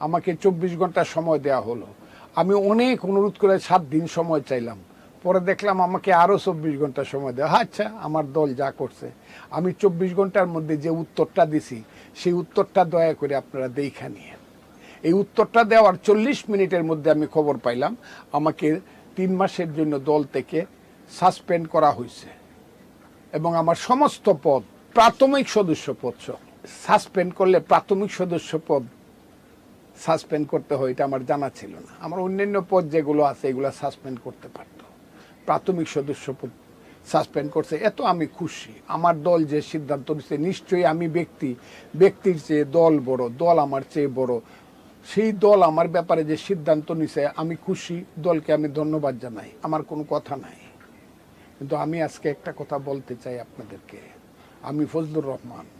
আমাকে চব্বিশ ঘণ্টা সময় দেওয়া হলো। আমি অনেক অনুরোধ করে সাত দিন সময় চাইলাম। পরে দেখলাম আমাকে আরও চব্বিশ ঘণ্টা সময় দেওয়া আচ্ছা আমার দল যা করছে। আমি চব্বিশ ঘণ্টার মধ্যে যে উত্তরটা দিছি, সেই উত্তরটা দয়া করে আপনারা দেখা নিয়ে। এই উত্তরটা দেওয়ার চল্লিশ মিনিটের মধ্যে আমি খবর পাইলাম, আমাকে তিন মাসের জন্য দল থেকে সাসপেন্ড করা হয়েছে এবং আমার সমস্ত পদ, প্রাথমিক সদস্য পদ সাসপেন্ড করলে প্রাথমিক সদস্য পদ সাসপেন্ড করতে হয়, এটা আমার জানা ছিল না। আমার অন্যান্য পদ যেগুলো আছে, এগুলো সাসপেন্ড করতে পারত। প্রাথমিক সদস্য পদ সাসপেন্ড করছে, এত আমি খুশি। আমার দল যে সিদ্ধান্ত নিচ্ছে নিশ্চয়ই আমি ব্যক্তি, ব্যক্তির চেয়ে দল বড়, দল আমার চেয়ে বড়। সেই দল আমার ব্যাপারে যে সিদ্ধান্ত নিছে, আমি খুশি, দলকে আমি ধন্যবাদ জানাই। আমার কোনো কথা নাই। কিন্তু আমি আজকে একটা কথা বলতে চাই আপনাদেরকে। আমি ফজলুর রহমান।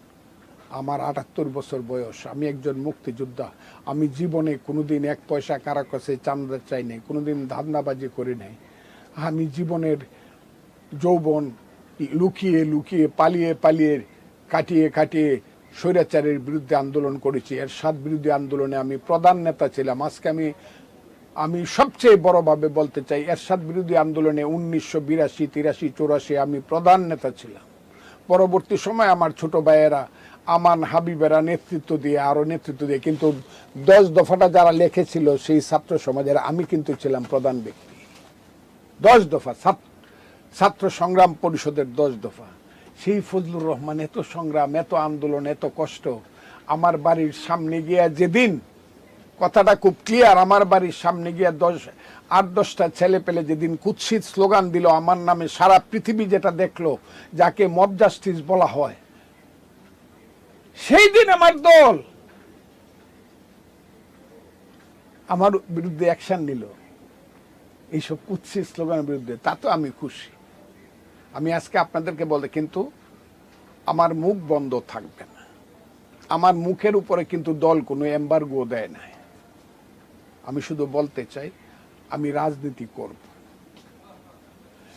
আমার আটাত্তর বছর বয়স। আমি একজন মুক্তিযোদ্ধা। আমি জীবনে কোনোদিন এক পয়সা কারা কাছে চান্দা চাই নাই, কোনোদিন ধান্দাবাজি করি নাই। আমি জীবনের যৌবন লুকিয়ে লুকিয়ে, পালিয়ে পালিয়ে, কাটিয়ে কাটিয়ে স্বৈরাচারের বিরুদ্ধে আন্দোলন করেছি। এর সাত বিরোধী আন্দোলনে আমি প্রধান নেতা ছিলাম। আজকে আমি আমি সবচেয়ে বড়ভাবে বলতে চাই এর এরশাদ বিরোধী আন্দোলনে উনিশশো বিরাশি, তিরাশি, চৌরাশি আমি প্রধান নেতা ছিলাম। পরবর্তী সময় আমার ছোট ভাইয়েরা আমান হাবিবেরা নেতৃত্ব দিয়ে আরও নেতৃত্ব দিয়ে, কিন্তু দশ দফাটা যারা লিখেছিল সেই ছাত্র সমাজের আমি কিন্তু ছিলাম প্রধান ব্যক্তি। দশ দফা, ছাত্র- সংগ্রাম পরিষদের দশ দফা। সেই ফজলুর রহমান এত সংগ্রাম, এত আন্দোলন, এত কষ্ট। আমার বাড়ির সামনে গিয়া যেদিন কথাটা খুব ক্লিয়ার আমার বাড়ির সামনে গিয়া দশ, আট, দশটা ছেলে পেলে যেদিন কুৎসিত স্লোগান দিল, আমার নামে সারা পৃথিবী যেটা দেখল, যাকে মব জাস্টিস বলা হয় সেই দিন আমার দল আমার বিরুদ্ধে অ্যাকশন নিল। এইসব কুৎসিত স্লোগানের বিরুদ্ধে, তা তো আমি খুশি। আমি আজকে আপনাদেরকে বলে কিন্তু আমার মুখ বন্ধ থাকবে না। আমার মুখের উপরে কিন্তু দল কোনো এম্বার্গো দেয় নাই। আমি শুধু বলতে চাই, আমি রাজনীতি করব।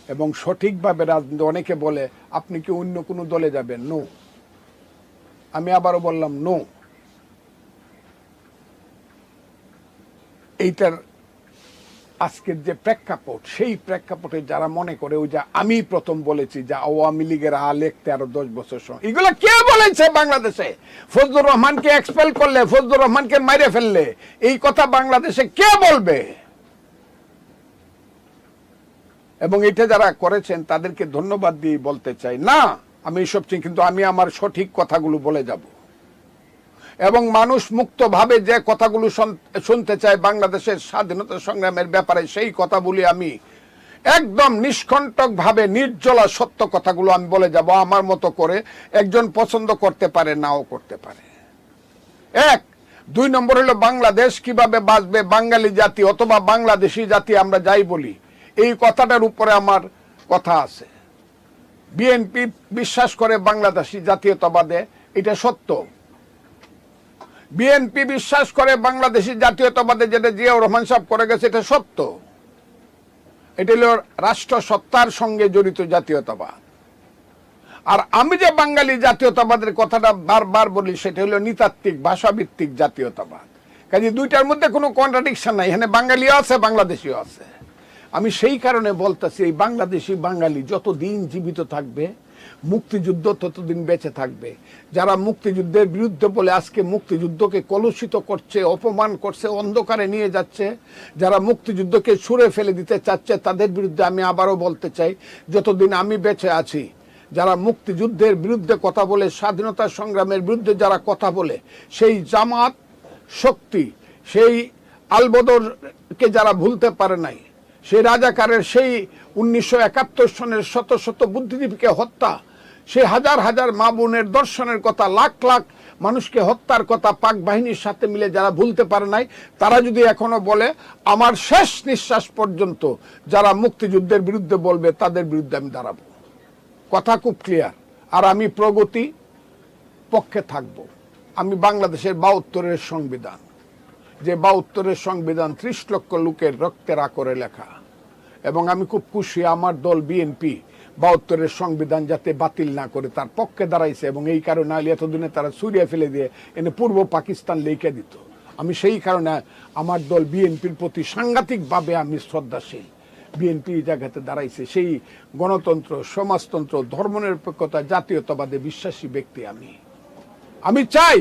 এবং সঠিকভাবে রাজনীতি, অনেকে বলে, আপনি কি অন্য কোনো দলে যাবেন? নো আমি আবারও বললাম নো এইটার আজকের যে প্রেক্ষাপট, সেই প্রেক্ষাপটে যারা মনে করে, ওই যে আমি প্রথম বলেছি যে আওয়ামী লীগের আ লিখতে আরও দশ বছর সময়। এগুলো কে বলেছে বাংলাদেশে? ফজলুর রহমানকে এক্সপেল করলে, ফজলুর রহমানকে মাইরে ফেললে, এই কথা বাংলাদেশে কে বলবে? এবং এটা যারা করেছেন, তাদেরকে ধন্যবাদ দিয়ে বলতে চাই, না। আমি এইসব চিনি, কিন্তু আমি আমার সঠিক কথাগুলো বলে যাব। এবং মানুষ মুক্তভাবে যে কথাগুলো শুনতে চায় বাংলাদেশের স্বাধীনতা সংগ্রামের ব্যাপারে সেই কথাগুলি আমি। একদম নিষ্কণ্টক ভাবে নির্জলা সত্য কথাগুলো আমি বলে যাব আমার মতো করে। একজন পছন্দ করতে পারে নাও করতে পারে। এক দুই নম্বর হলো বাংলাদেশ কীভাবে বাঁচবে বাঙালি জাতি অথবা বাংলাদেশি জাতি আমরা যাই বলি এই কথাটার উপরে আমার কথা আছে। বিএনপি বিশ্বাস করে বাংলাদেশি জাতীয়তাবাদে, এটা সত্য। বিএনপি বিশ্বাস করে বাংলাদেশি জাতীয়তাবাদে যেটা জিয়াউর রহমান সাহেব করে গেছে, এটা সত্য। এটা হলো রাষ্ট্র সত্তার সঙ্গে জড়িত জাতীয়তাবাদ। আর আমি যে বাঙালি জাতীয়তাবাদের কথাটা বারবার বলি, সেটা হলো নৃতাত্ত্বিক, ভাষাভিত্তিক জাতীয়তাবাদ। কাজে দুইটার মধ্যে কোনো কন্ট্রাডিকশন নাই, এখানে বাঙালিও আছে, বাংলাদেশিও আছে। আমি সেই কারণে বলতেছি, এই বাংলাদেশি বাঙালি যতদিন জীবিত থাকবে, মুক্তিযুদ্ধ ততদিন বেঁচে থাকবে। যারা মুক্তিযুদ্ধের বিরুদ্ধে বলে আজকে মুক্তিযুদ্ধকে কলুষিত করছে, অপমান করছে, অন্ধকারে নিয়ে যাচ্ছে, যারা মুক্তিযুদ্ধকে ছুঁড়ে ফেলে দিতে চাচ্ছে, তাদের বিরুদ্ধে আমি আবারও বলতে চাই, যতদিন আমি বেঁচে আছি, যারা মুক্তিযুদ্ধের বিরুদ্ধে কথা বলে, স্বাধীনতা সংগ্রামের বিরুদ্ধে যারা কথা বলে, সেই জামাত শক্তি, সেই আলবদরকে যারা ভুলতে পারে নাই সেই রাজাকারের সেই উনিশশো একাত্তর সনের শত শত বুদ্ধিজীবীকে হত্যা সেই হাজার হাজার মা বোনের দর্শনের কথা, লাখ লাখ মানুষকে হত্যার কথা পাক বাহিনীর সাথে মিলে যারা ভুলতে পারে নাই, তারা যদি এখনও বলে, আমার শেষ নিঃশ্বাস পর্যন্ত যারা মুক্তিযুদ্ধের বিরুদ্ধে বলবে, তাদের বিরুদ্ধে আমি দাঁড়াবো। কথা খুব ক্লিয়ার আর আমি প্রগতি পক্ষে থাকব। আমি বাংলাদেশের বাউত্তরের সংবিধান। যে বাউত্তরের সংবিধান ত্রিশ লক্ষ লোকের রক্তের আকরে লেখা। এবং আমি খুব খুশি আমার দল বিএনপি বাহাত্তরের সংবিধান যাতে বাতিল না করে তার পক্ষে দাঁড়াইছে এবং এই কারণে আলী এতদিনে তারা সুরিয়া ফেলে দিয়ে এনে পূর্ব পাকিস্তান লেখে দিত। আমি সেই কারণে আমার দল বিএনপির প্রতি সাংঘাতিকভাবে আমি শ্রদ্ধাশীল। বিএনপি জায়গাতে দাঁড়াইছে। সেই গণতন্ত্র, সমাজতন্ত্র, ধর্মনিরপেক্ষতা, জাতীয়তাবাদে বিশ্বাসী ব্যক্তি আমি। আমি চাই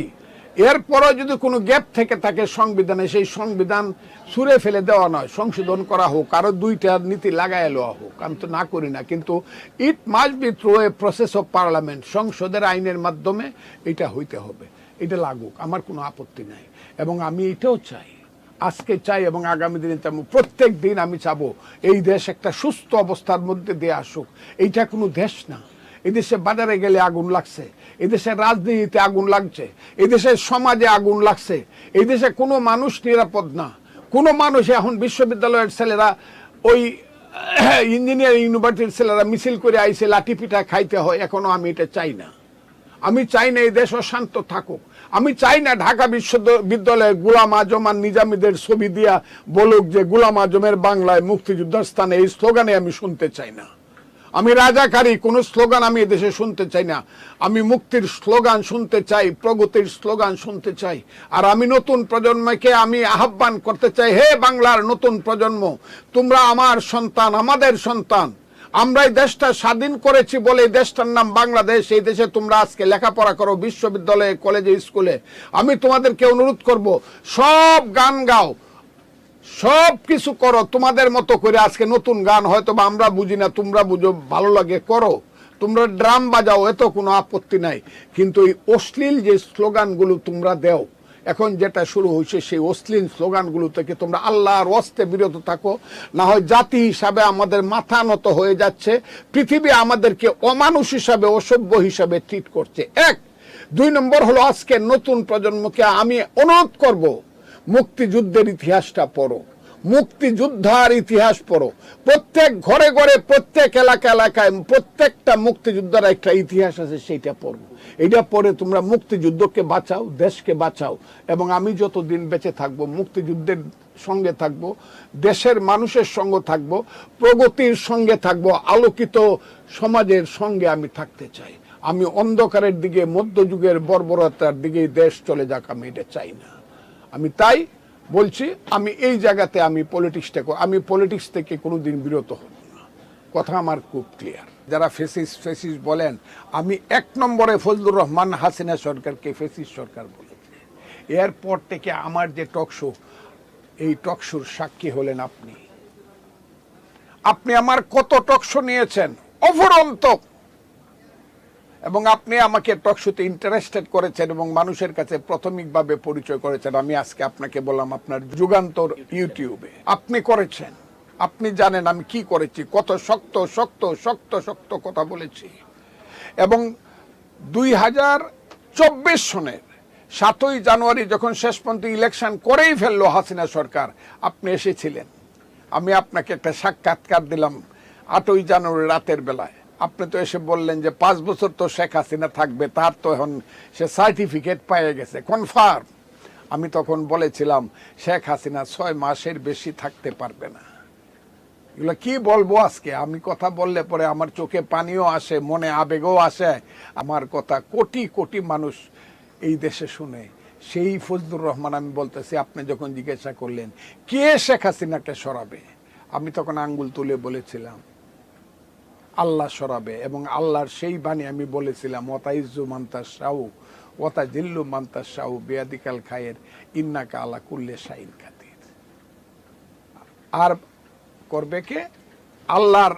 এরপরও যদি কোনো গ্যাপ থেকে থাকে সংবিধানে, সেই সংবিধান সুরে ফেলে দেওয়া নয়, সংশোধন করা হোক আরও দুইটা নীতি লাগাই লওয়া হোক, আমি তো না করি না, কিন্তু it must be through a process of parliament, সংসদের আইনের মাধ্যমে এটা হইতে হবে, এটা লাগুক, আমার কোনো আপত্তি নাই, এবং আমি এটাও চাই, আজকে চাই এবং আগামী দিনে চাবো প্রত্যেক দিন আমি চাবো, এই দেশ একটা সুস্থ অবস্থার মধ্যে দিয়ে আসুক, এইটা কোনো দেশ না। এদেশে বাজারে গেলে আগুন লাগছে এদেশের রাজনীতিতে আগুন লাগছে এদেশের সমাজে আগুন লাগছে এই দেশে কোনো মানুষ নিরাপদ না। কোনো মানুষ এখন বিশ্ববিদ্যালয়ের ছেলেরা ওই, ইঞ্জিনিয়ারিং ইউনিভার্সিটির ছেলেরা মিছিল করে আইসে লাঠি পিঠা খাইতে হয়, এখনও আমি এটা চাই না। আমি চাই না এই দেশ অশান্ত থাকুক। আমি চাই না ঢাকা বিশ্ববিদ্যালয়ে গুলাম আজম আর নিজামীদের ছবি দিয়া বলুক যে গুলাম আজমের বাংলায় মুক্তিযুদ্ধের স্থানে এই স্লোগানে আমি শুনতে চাই না। আমি রাজাকারী, কোন স্লোগান আমি এদেশে শুনতে চাই না। আমি মুক্তির স্লোগান শুনতে চাই, প্রগতির স্লোগান শুনতে চাই। আর আমি নতুন প্রজন্মকে আমি আহ্বান করতে চাই, হে বাংলার নতুন প্রজন্ম, তোমরা আমার সন্তান, আমাদের সন্তান। আমরা এই দেশটা স্বাধীন করেছি বলে এই দেশটার নাম বাংলাদেশ, এই দেশে তোমরা আজকে লেখাপড়া করো বিশ্ববিদ্যালয়ে, কলেজে, স্কুলে। আমি তোমাদেরকে অনুরোধ করব, সব গান গাও সব কিছু করো, তোমাদের মতো করে আজকে নতুন গান হয়তো বা আমরা বুঝি না, তোমরা বুঝো, ভালো লাগে, করো। তোমরা ড্রাম বাজাও, এত কোনো আপত্তি নাই। কিন্তু এই অশ্লীল যে স্লোগানগুলো তোমরা দেও, এখন যেটা শুরু হয়েছে সেই অশ্লীল স্লোগানগুলো থেকে তোমরা আল্লাহর অস্তে বিরত থাকো। না হয় জাতি হিসাবে আমাদের মাথা নত হয়ে যাচ্ছে, পৃথিবী আমাদেরকে অমানুষ হিসাবে, অসভ্য হিসাবে ট্রিট করছে। এক, দুই নম্বর হলো আজকে নতুন প্রজন্মকে আমি অনুরোধ করব মুক্তিযুদ্ধের ইতিহাসটা পড়ো। মুক্তিযোদ্ধার ইতিহাস পড়ো। প্রত্যেক ঘরে ঘরে, প্রত্যেক এলাকা এলাকায় প্রত্যেকটা মুক্তিযোদ্ধার একটা ইতিহাস আছে, সেইটা পড়ো। এটা পরে তোমরা মুক্তিযুদ্ধকে বাঁচাও, দেশকে বাঁচাও। এবং আমি যতদিন বেঁচে থাকব, মুক্তিযুদ্ধের সঙ্গে থাকব, দেশের মানুষের সঙ্গে থাকব, প্রগতির সঙ্গে থাকব, আলোকিত সমাজের সঙ্গে আমি থাকতে চাই। আমি অন্ধকারের দিকে, মধ্যযুগের বর্বরতার দিকে দেশ চলে যাক, আমি এটা চাই না। আমি তাই বলছি, আমি এই জায়গাতে আমি পলিটিক্সটা আমি পলিটিক্স থেকে কোনোদিন বিরত হব না। কথা আমার খুব ক্লিয়ার যারা ফেসিস ফেসিস বলেন, আমি এক নম্বরে ফজলুর রহমান হাসিনা সরকারকে ফেসিস সরকার বলেছি। এরপর থেকে আমার যে টকশো এই টকশোর সাক্ষী হলেন আপনি। আপনি আমার কত টকশো নিয়েছেন? অফুরন্ত এবং আপনি আমাকে টকশোতে ইন্টারেস্টেড করেছেন এবং মানুষের কাছে প্রাথমিকভাবে পরিচয় করেছেন, আমি আজকে আপনাকে বললাম আপনার যুগান্তর ইউটিউবে আপনি করেছেন। আপনি জানেন আমি কি করেছি, কত শক্ত শক্ত শক্ত শক্ত কথা বলেছি। এবং দুই হাজার চব্বিশ সনের সাতই জানুয়ারি যখন শেষ পর্যন্ত ইলেকশন করেই ফেলল হাসিনা সরকার, আপনি এসেছিলেন। আমি আপনাকে একটা সাক্ষাৎকার দিলাম আটই জানুয়ারি রাতের বেলায়। আপনি তো এসে বললেন যে পাঁচ বছর তো শেখ হাসিনা থাকবে, তার তো এখন সে সার্টিফিকেট পেয়ে গেছে। কনফার্ম আমি তখন বলেছিলাম, শেখ হাসিনা ছয় মাসের বেশি থাকতে পারবে না। এগুলো কি বলব আজকে? আমি কথা বললে পরে আমার চোখে পানিও আসে, মনে আবেগও আসে। আমার কথা কোটি কোটি মানুষ এই দেশে শুনে, সেই ফজলুর রহমান আমি বলতেছি, আপনি যখন জিজ্ঞাসা করলেন, কে শেখ হাসিনাকে সরাবে? আমি তখন আঙ্গুল তুলে বলেছিলাম আল্লাহ সরাবে এবং আল্লাহর সেই বাণী আমি বলেছিলাম ওতা ইজ্জু মান্তা শাহু ওতা জিল্লু মান্তা শাহু বেয়াদিকাল খায়ের, ইন্নাকা আলা কুল্লে শাইন খাতির আর করবে কে? আল্লাহর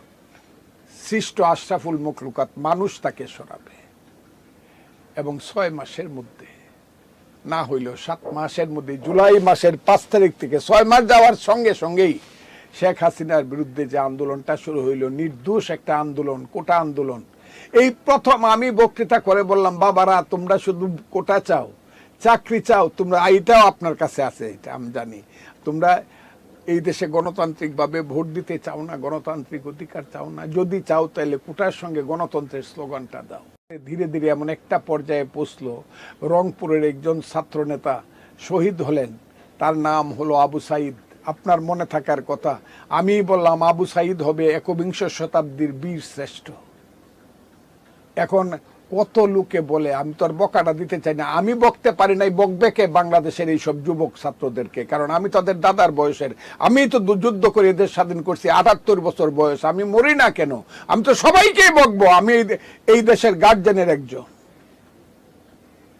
সৃষ্ট আশরাফুল মুখলুকাত মানুষ তাকে সরাবে। এবং ছয় মাসের মধ্যে, না হইলেও সাত মাসের মধ্যে, জুলাই মাসের পাঁচ তারিখ থেকে ছয় মাস যাওয়ার সঙ্গে সঙ্গেই শেখ হাসিনার বিরুদ্ধে যে আন্দোলনটা শুরু হইল, নির্দোষ একটা আন্দোলন, কোটা আন্দোলন। এই প্রথম আমি বক্তৃতা করে বললাম, বাবারা, তোমরা শুধু কোটা চাও, চাকরি চাও, তোমরা, এইটাও আপনার কাছে আছে, এটা আমি জানি। তোমরা এই দেশে গণতান্ত্রিকভাবে ভোট দিতে চাও না, গণতান্ত্রিক অধিকার চাও না, যদি চাও তাহলে কোটার সঙ্গে গণতন্ত্রের স্লোগানটা দাও। ধীরে ধীরে এমন একটা পর্যায়ে পৌঁছলো, রংপুরের একজন ছাত্রনেতা শহীদ হলেন, তার নাম হলো আবু সাইদ। আপনার মনে থাকার কথা। আমি বললাম, আবু সাইদ হবে একবিংশ শতাব্দীর বীর শ্রেষ্ঠ। এখন কত লোকে বলে, আমি তো আর বকাটা দিতে চাই না। আমি বকতে পারি নাই, বকবে কে বাংলাদেশের এইসব যুবক ছাত্রদেরকে? কারণ আমি তাদের দাদার বয়সের। আমি তো যুদ্ধ করে দেশ স্বাধীন করছি, আটাত্তর বছর বয়স। আমি মরি না কেন? আমি তো সবাইকেই বকবো। আমি এই দেশের গার্জেনের একজন।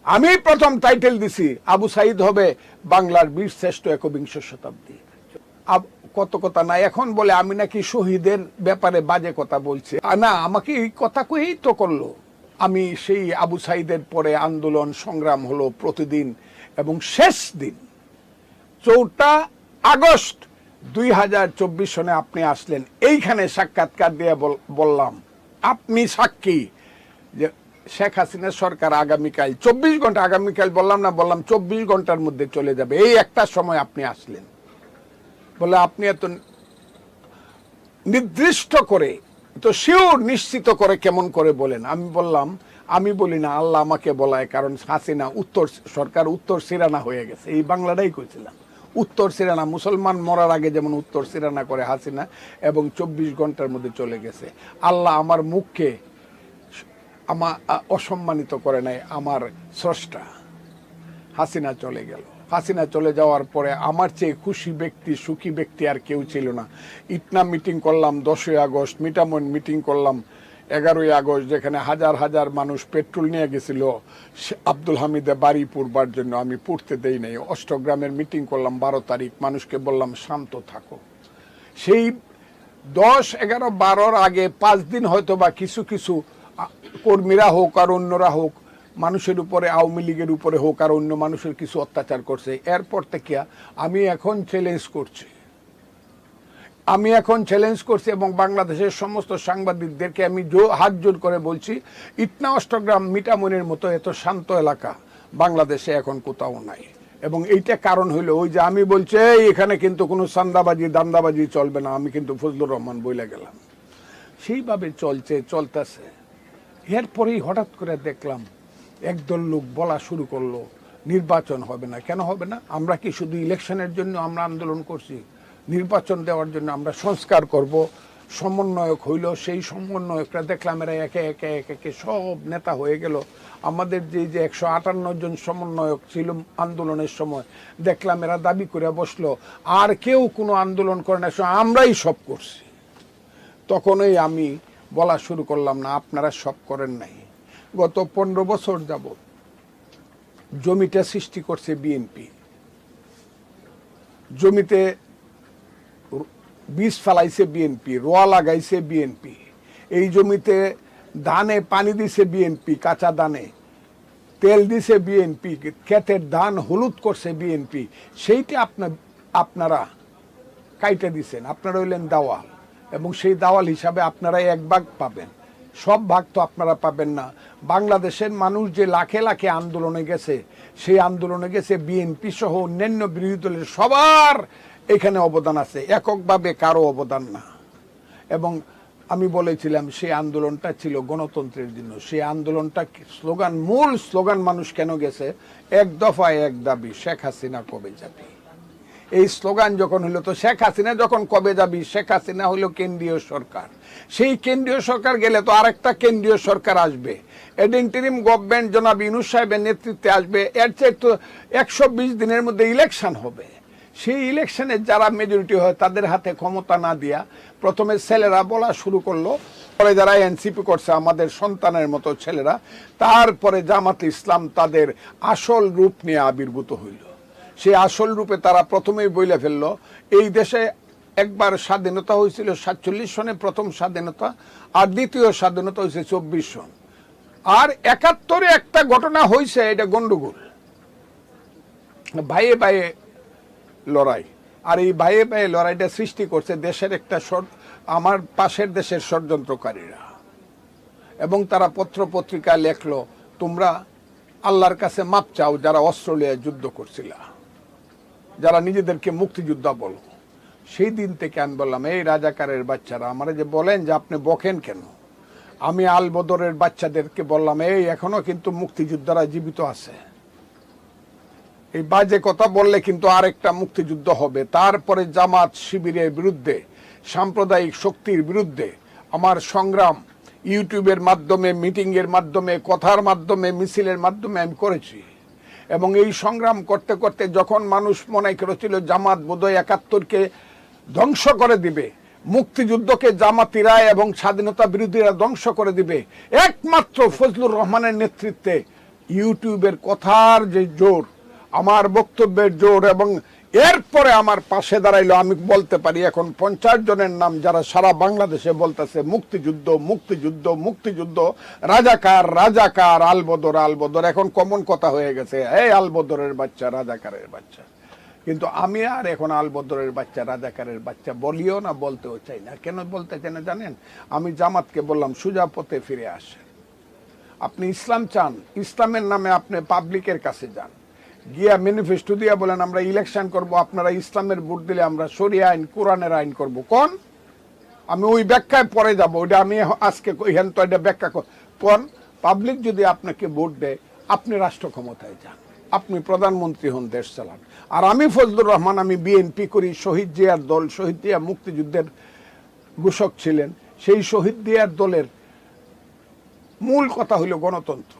আমি প্রথম টাইটেল দিছি, আবু সাইদ হবে বাংলার বীর শ্রেষ্ঠ একবিংশ শতাব্দী। কত কথা না, এখন বলে আমি নাকি শহীদের ব্যাপারে বাজে কথা বলছি। না, আমাকে এই কথা কয়েই তো করল। আমি সেই আবু সাইদের পরে আন্দোলন সংগ্রাম হলো প্রতিদিন এবং শেষ দিন। চৌঠা আগস্ট দুই হাজার চব্বিশ সনে আপনি আসলেন। এইখানে সাক্ষাৎকার দিয়ে বল- বললাম, আপনি সাক্ষী যে শেখ হাসিনার সরকার আগামীকাল, চব্বিশ ঘণ্টা আগামীকাল বললাম না, বললাম চব্বিশ ঘণ্টার মধ্যে চলে যাবে। এই একটা সময় আপনি আসলেন। বলে আপনি এত নির্দিষ্ট করে তো শিওর নিশ্চিত করে কেমন করে বলেন? আমি বললাম, আমি বলি না, আল্লাহ আমাকে বলায়, কারণ হাসিনা উত্তর সরকার উত্তর সিরানা হয়ে গেছে। এই বাংলাটাই কইছিলাম। উত্তর সিরানা, মুসলমান মরার আগে যেমন উত্তর সিরানা করে হাসিনা, এবং চব্বিশ ঘণ্টার মধ্যে চলে গেছে। আল্লাহ আমার মুখকে আমার অসম্মানিত করে নাই, আমার স্রষ্টা। হাসিনা চলে গেল। হাসিনা চলে যাওয়ার পরে আমার চেয়ে খুশি ব্যক্তি, সুখী ব্যক্তি আর কেউ ছিল না। ইটনা মিটিং করলাম দশই আগস্ট মিটামন মিটিং করলাম এগারোই আগস্ট, যেখানে হাজার হাজার মানুষ পেট্রোল নিয়ে গেছিল। আব্দুল হামিদে বাড়ি পূর্বার জন্য আমি পড়তে দেই নাই। অষ্টগ্রামের মিটিং করলাম বারো তারিখ, মানুষকে বললাম, শান্ত থাকো। সেই দশ, এগারো, বারোর আগে পাঁচ দিন হয়তো বা কিছু কিছু কর্মীরা হোক আর অন্যরা হোক মানুষের উপরে আওয়ামী লীগের উপরে হোক আর অন্য মানুষের কিছু অত্যাচার করছে এরপর থেকে আমি এখন চ্যালেঞ্জ করছি। আমি এখন চ্যালেঞ্জ করছি এবং বাংলাদেশের সমস্ত সাংবাদিকদেরকে আমি হাত জোর করে বলছি ইটনা অষ্টগ্রাম মিটামনের মতো এত শান্ত এলাকা বাংলাদেশে এখন কোথাও নাই। এবং এইটা কারণ হইল ওই যে আমি বলছি "এই, এখানে কিন্তু কোনো সান্দাবাজি দান্দাবাজি চলবে না। আমি কিন্তু ফজলুর রহমান বইলে গেলাম। সেইভাবে চলছে চলতেছে। এরপরেই হঠাৎ করে দেখলাম একদল লোক বলা শুরু করল, নির্বাচন হবে না। কেন হবে না? আমরা কি শুধু ইলেকশনের জন্য আমরা আন্দোলন করছি? নির্বাচন দেওয়ার জন্য আমরা সংস্কার করব। সমন্বয়ক হইল, সেই সমন্বয়করা দেখলাম এরা একে একে একে একে সব নেতা হয়ে গেল। আমাদের যে যে একশো আটান্ন জন সমন্বয়ক ছিল আন্দোলনের সময়, দেখলাম এরা দাবি করে বসল, আর কেউ কোনো আন্দোলন করে না আমরাই সব করছি। তখনই আমি বলা শুরু করলাম, না, আপনারা সব করেন নাই। গত পনেরো বছর যাব জমিটা সৃষ্টি করছে বিএনপি। জমিতে বীজ ফেলাইছে বিএনপি, রোয়া লাগাইছে বিএনপি, এই জমিতে ধানে পানি দিছে বিএনপি, কাঁচা দানে তেল দিছে বিএনপি, ক্ষেতের ধান হলুদ করছে বিএনপি। সেইটা আপনার আপনারা কাইটে দিছেন, আপনারা হইলেন দাওয়াল। এবং সেই দাওয়াল হিসাবে আপনারা এক ভাগ পাবেন। সব ভাগ তো আপনারা পাবেন না। বাংলাদেশের মানুষ যে লাখে লাখে আন্দোলনে গেছে, সেই আন্দোলনে গেছে বিএনপি সহ অন্যান্য বিরোধী দলের সবার এখানে অবদান আছে। এককভাবে কারও অবদান না। এবং আমি বলেছিলাম, সেই আন্দোলনটা ছিল গণতন্ত্রের জন্য। সেই আন্দোলনটা স্লোগান, মূল স্লোগান মানুষ কেন গেছে? এক দফায় এক দাবি, শেখ হাসিনা কবে যাবে? এই স্লোগান যখন হলো, তো শেখ হাসিনা যখন কবে যাবি? শেখ হাসিনা হলো কেন্দ্রীয় সরকার। সেই কেন্দ্রীয় সরকার গেলে তো আরেকটা কেন্দ্রীয় সরকার আসবে। এডিন্টারিম গভর্নমেন্ট জনাব ইনুস সাহেবের নেতৃত্বে আসবে। এর চেয়ে তো একশো বিশ দিনের মধ্যে ইলেকশন হবে। সেই ইলেকশনে যারা মেজরিটি হয়, তাদের হাতে ক্ষমতা না দিয়া প্রথমে ছেলেরা বলা শুরু করল। পরে যারা এনসিপি করছে, আমাদের সন্তানের মতো ছেলেরা, তারপরে জামাত ইসলাম তাদের আসল রূপ নিয়ে আবির্ভূত হইল। সেই আসল রূপে তারা প্রথমেই বইলে ফেলল। এই দেশে একবার স্বাধীনতা হয়েছিল সাতচল্লিশ সনে প্রথম স্বাধীনতা, আর দ্বিতীয় স্বাধীনতা হয়েছে চব্বিশ সন। আর একাত্তরে একটা ঘটনা হয়েছে, এটা গন্ডগোল। ভাইয়ে ভাইয়ে লড়াই। আর এই ভাইয়ে ভাইয়ে লড়াইটা সৃষ্টি করছে দেশের একটা আমার পাশের দেশের ষড়যন্ত্রকারীরা। এবং তারা পত্র পত্রিকা লেখলো, তোমরা আল্লাহর কাছে মাপ চাও যারা অস্ট্রেলিয়ায় যুদ্ধ করছিলা। যারা নিজেদেরকে মুক্তিযোদ্ধা বলো, সেই দিন থেকে আমি বললাম, এই রাজাকারের বাচ্চারা, আমারা যে বলেন যে আপনি বকেন কেন? আমি আল বদরের বাচ্চাদেরকে বললাম, এই এখনও কিন্তু মুক্তিযোদ্ধারা জীবিত আছে। এই বাজে কথা বললে কিন্তু আরেকটা মুক্তিযুদ্ধ হবে। তারপরে জামাত শিবিরের বিরুদ্ধে, সাম্প্রদায়িক শক্তির বিরুদ্ধে আমার সংগ্রাম ইউটিউবের মাধ্যমে, মিটিংয়ের মাধ্যমে, কথার মাধ্যমে, মিছিলের মাধ্যমে আমি করেছি। এবং এই সংগ্রাম করতে করতে যখন মানুষ মনে করেছিল জামাত বোধহয় একাত্তরকে ধ্বংস করে দিবে, মুক্তিযুদ্ধকে জামাতিরা এবং স্বাধীনতা বিরোধীরা ধ্বংস করে দিবে, একমাত্র ফজলুর রহমানের নেতৃত্বে ইউটিউবের কথার যে জোর, আমার বক্তব্যের জোর এবং এরপরে আমার পাশে দাঁড়াইলো, আমি বলতে পারি এখন পঞ্চাশ জনের নাম যারা সারা বাংলাদেশে বলতেছে, মুক্তিযুদ্ধ মুক্তিযুদ্ধ মুক্তিযুদ্ধ, রাজাকার রাজাকার, আলবদর আলবদর, এখন কমন কথা হয়ে গেছে, এই আলবদরের বাচ্চা, রাজাকারের বাচ্চা। কিন্তু আমি আর এখন আলবদরের বাচ্চা, রাজাকারের বাচ্চা বলিও না, বলতেও চাই না। কেন বলতে চাই না জানেন? আমি জামাতকে বললাম, সুজা পথে ফিরে আসেন। আপনি ইসলাম চান, ইসলামের নামে আপনি পাবলিকের কাছে যান। গিয়া ম্যানিফেস্টো দিয়া বলেন, আমরা ইলেকশন করব, আপনারা ইসলামের ভোট দিলে আমরা শরিয়া আইন, কোরআনের আইন করব। কোন? আমি ওই ব্যাখ্যায় পরে যাব, ওইটা আমি আজকে কইহেন তো এটা ব্যাখ্যা কোন? পাবলিক যদি আপনাকে ভোট দেয়, আপনি রাষ্ট্র ক্ষমতায় যান, আপনি প্রধানমন্ত্রী হন, দেশ চালান। আর আমি ফজলুর রহমান, আমি বিএনপি করি, শহীদ জিয়ার দল, শহীদ জিয়া মুক্তিযুদ্ধের ঘোষক ছিলেন, সেই শহীদ জিয়ার দলের মূল কথা হইল গণতন্ত্র।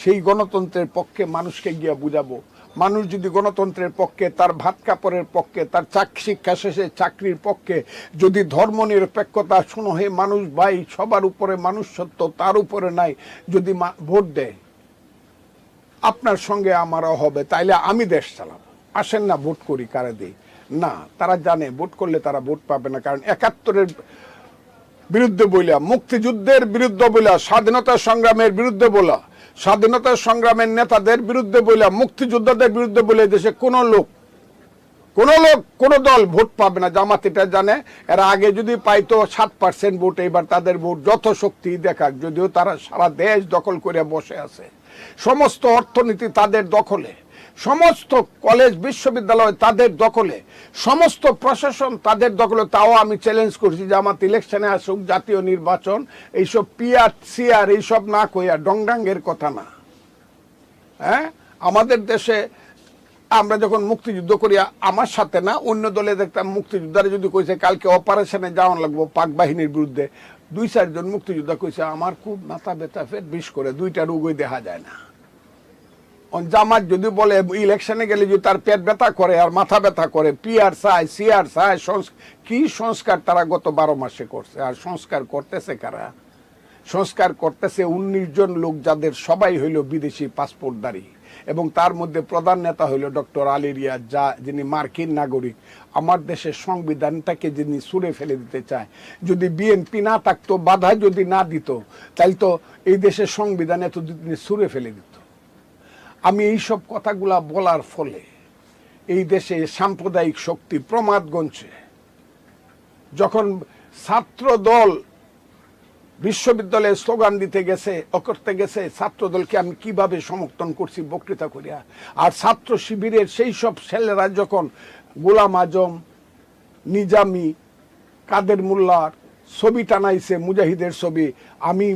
সেই গণতন্ত্রের পক্ষে মানুষকে গিয়া বুঝাবো। মানুষ যদি গণতন্ত্রের পক্ষে, তার ভাত কাপড়ের পক্ষে, তার চাক শিক্ষা শেষে চাকরির পক্ষে, যদি ধর্ম নিরপেক্ষতা, শুনো হে মানুষ ভাই, সবার উপরে মানুষ সত্য তার উপরে নাই, যদি ভোট দেয়, আপনার সঙ্গে আমারও হবে, তাইলে আমি দেশ চালাবো। আসেন না, ভোট করি, কারে দিই? না, তারা জানে, ভোট করলে তারা ভোট পাবে না, কারণ একাত্তরের বিরুদ্ধে বইলা, মুক্তিযুদ্ধের বিরুদ্ধে বইলা, স্বাধীনতা সংগ্রামের বিরুদ্ধে বলা স্বাধীনতা সংগ্রামের নেতাদের বিরুদ্ধে বলে মুক্তিযোদ্ধাদের বিরুদ্ধে বলে দেশে কোনো লোক, কোন লোক, কোন দল ভোট পাবে না। জামাত এটা জানে। এরা আগে যদি পাইতো সাত পার্সেন্ট ভোট এবার তাদের ভোট যত শক্তি দেখাক, যদিও তারা সারা দেশ দখল করে বসে আছে। সমস্ত অর্থনীতি তাদের দখলে। সমস্ত কলেজ, বিশ্ববিদ্যালয় তাদের দখলে, সমস্ত প্রশাসন তাদের দখলে, তাও আমি চ্যালেঞ্জ করছি যে আমার ইলেকশনে আসুক, জাতীয় নির্বাচন, এইসব পিয়ার সিয়ার এইসব না কইয়া ডংডাঙ্গের কথা না। হ্যাঁ? আমাদের দেশে আমরা যখন মুক্তিযুদ্ধ করি, আমার সাথে না, অন্য দলে দেখতাম মুক্তিযোদ্ধারা যদি কইছে, কালকে অপারেশনে যাওয়া লাগবো পাক বাহিনীর বিরুদ্ধে, দুই চারজন মুক্তিযোদ্ধা কইছে, আমার খুব মাথা ব্যথা ফের বিষ করে, দুইটা রোগই দেখা যায় না। জামাত যদি বলে ইলেকশনে গেলে যদি তার পেট ব্যথা করে আর মাথা ব্যথা করে পিআর চায় সিআর সংস- কি সংস্কার তারা গত বারো মাসে করছে? আর সংস্কার করতেছে কারা? সংস্কার করতেছে উনিশ জন লোক যাদের সবাই হইল বিদেশি পাসপোর্টধারী। এবং তার মধ্যে প্রধান নেতা হইল ডক্টর আলী রিয়াজ, যা যিনি মার্কিন নাগরিক। আমার দেশের সংবিধানটাকে যিনি সুরে ফেলে দিতে চায়, যদি বিএনপি না থাকতো, বাধা যদি না দিত তাই তো এই দেশের সংবিধান এত তিনি সুরে ফেলে দিত। আমি এই সব কথাগুলা বলার ফলে এই দেশে সাম্প্রদায়িক শক্তি প্রমাদ গঞ্চে যখন ছাত্র দল বিশ্ববিদ্যালয়ে স্লোগান দিতে গেছে, ও করতে গেছে, ছাত্রদলকে আমি কীভাবে সমর্থন করছি বক্তৃতা করিয়া, আর ছাত্র শিবিরের সেই সব ছেলেরা যখন গোলাম আজম, নিজামি, কাদের মোল্লার ছবি টানাইছে মুজাহিদের ছবি, আমি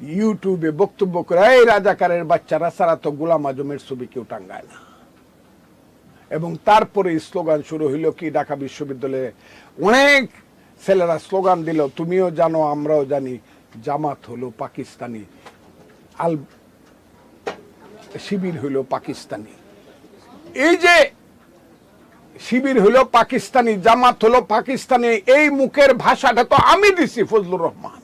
ইউটিউবে বক্তব্য করে, এই রাজাকারের বাচ্চারা সারা তো গোলাম আজমের ছবি কেউ টাঙ্গায় না। এবং তারপরে স্লোগান শুরু হইল কি, ঢাকা বিশ্ববিদ্যালয়ে অনেক ছেলেরা স্লোগান দিল, তুমিও জানো, আমরাও জানি, জামাত হলো পাকিস্তানি, আল শিবির হইল পাকিস্তানি। এই যে শিবির হলো পাকিস্তানি, জামাত হলো পাকিস্তানি, এই মুখের ভাষাটা তো আমি দিছি ফজলুর রহমান।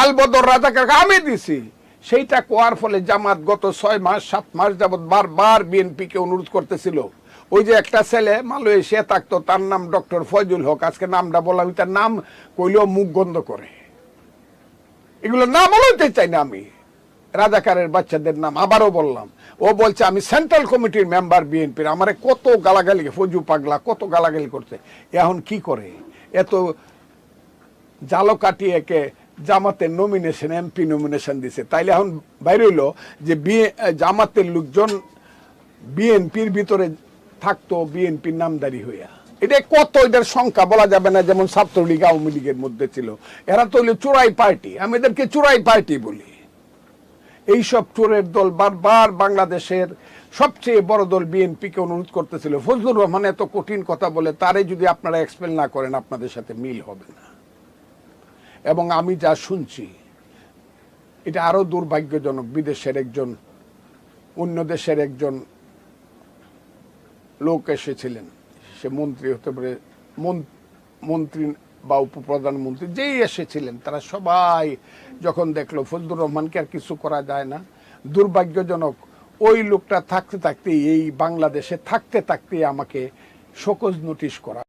আলবদর রাজাকে আমি দিছি। সেইটা কোয়ার ফলে জামাত গত ছয় মাস, সাত মাস যাবৎ বারবার বিএনপিকে অনুরোধ করতেছিল। ওই যে একটা ছেলে মালয়েশিয়া থাকতো, তার নাম ডক্টর ফয়জুল হক। আজকে নামটা বললাম, তার নাম কইলেও মুখ গন্ধ করে। এগুলো নাম বলতে চাই না আমি। রাজাকারের বাচ্চাদের নাম আবারও বললাম। ও বলছে, আমি সেন্ট্রাল কমিটির মেম্বার বিএনপির। আমারে কত গালাগালি, ফজু পাগলা, কত গালাগালি করছে। এখন কি করে? এত জালো কাটিয়ে একে জামাতের নমিনেশন এমপি নমিনেশন দিছে। তাইলে এখন বাইরে হইল যে জামাতের লোকজন বিএনপির ভিতরে থাকতো বিএনপির নামদারি হইয়া। এটা কত এটার সংখ্যা বলা যাবে না, যেমন ছাত্রলীগ, আওয়ামী লীগের মধ্যে ছিল। এরা তো হইল চোরাই পার্টি। আমি এদেরকে চোরাই পার্টি বলি। এইসব চোরের দল বারবার বাংলাদেশের সবচেয়ে বড় দল বিএনপিকে অনুরোধ করতেছিল। ফজলুর রহমান এত কঠিন কথা বলে, তারে যদি আপনারা এক্সপ্লেন না করেন, আপনাদের সাথে মিল হবে না। এবং আমি যা শুনছি, এটা আরও দুর্ভাগ্যজনক। বিদেশের একজন, অন্য দেশের একজন লোক এসেছিলেন। সে মন্ত্রী হতে পারে মন্ত্রী বা উপপ্রধানমন্ত্রী, যেই এসেছিলেন, তারা সবাই যখন দেখল, ফজলুর রহমানকে আর কিছু করা যায় না। দুর্ভাগ্যজনক, ওই লোকটা থাকতে থাকতে এই বাংলাদেশে থাকতে থাকতে আমাকে শোকজ নোটিশ করা